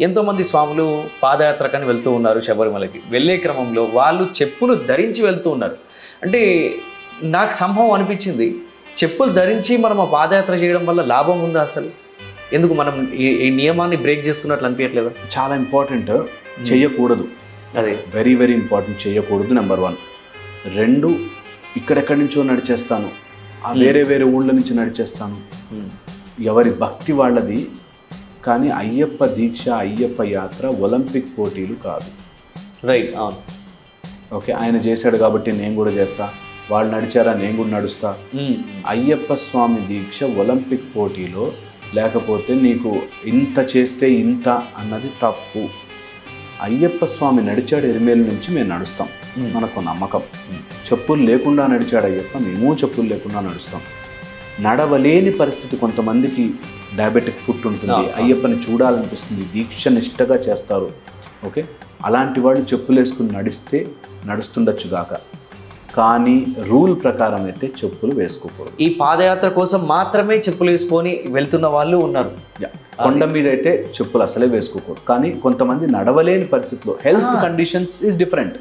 ఎంతోమంది స్వాములు పాదయాత్రకని వెళ్తూ ఉన్నారు శబరిమలకి. వెళ్ళే క్రమంలో వాళ్ళు చెప్పులు ధరించి వెళ్తూ ఉన్నారు. అంటే నాకు సంభవం అనిపించింది. చెప్పులు ధరించి మనం ఆ పాదయాత్ర చేయడం వల్ల లాభం ఉందా అసలు? ఎందుకు మనం ఈ నియమాన్ని బ్రేక్ చేస్తున్నట్లు అనిపించట్లేదా? చాలా ఇంపార్టెంట్ చెయ్యకూడదు. అదే. వెరీ వెరీ ఇంపార్టెంట్ చేయకూడదు నెంబర్ వన్. రెండు ఇక్కడెక్కడి నుంచో నడిచేస్తాను. ఆ వేరే వేరే ఊళ్ళ నుంచి నడిచేస్తాను. ఎవరి భక్తి వాళ్ళది కానీ అయ్యప్ప దీక్ష అయ్యప్ప యాత్ర ఒలింపిక్ పోటీలు కాదు. రైట్ అవును. ఓకే ఆయన చేశాడు కాబట్టి నేను కూడా చేస్తా. వాళ్ళు నడిచారా నేను కూడా నడుస్తా. అయ్యప్ప స్వామి దీక్ష ఒలింపిక్ పోటీలో లేకపోతే నీకు ఇంత చేస్తే ఇంత అన్నది తప్పు. అయ్యప్ప స్వామి నడిచాడు ఎరిమేల నుంచి మేము నడుస్తాం. మనకు నమ్మకం. చెప్పులు లేకుండా నడిచాడు అయ్యప్ప మేము చెప్పులు లేకుండా నడుస్తాం. నడవలేని పరిస్థితి కొంతమందికి డయాబెటిక్ ఫుట్ ఉంటుంది. అయ్యప్పని చూడాలనిపిస్తుంది. దీక్ష నిష్టగా చేస్తారు. ఓకే? అలాంటి వాళ్ళు చెప్పులు వేసుకుని నడిస్తే నడుస్తుండొచ్చు గాక. కానీ రూల్ ప్రకారం అయితే చెప్పులు వేసుకోకూడదు. ఈ పాదయాత్ర కోసం మాత్రమే చెప్పులు వేసుకొని వెళ్తున్న వాళ్ళు ఉన్నారు. కొండ మీద అయితే చెప్పులు అసలే వేసుకోకూడదు. కానీ కొంతమంది నడవలేని పరిస్థితిలో హెల్త్. Conditions is different.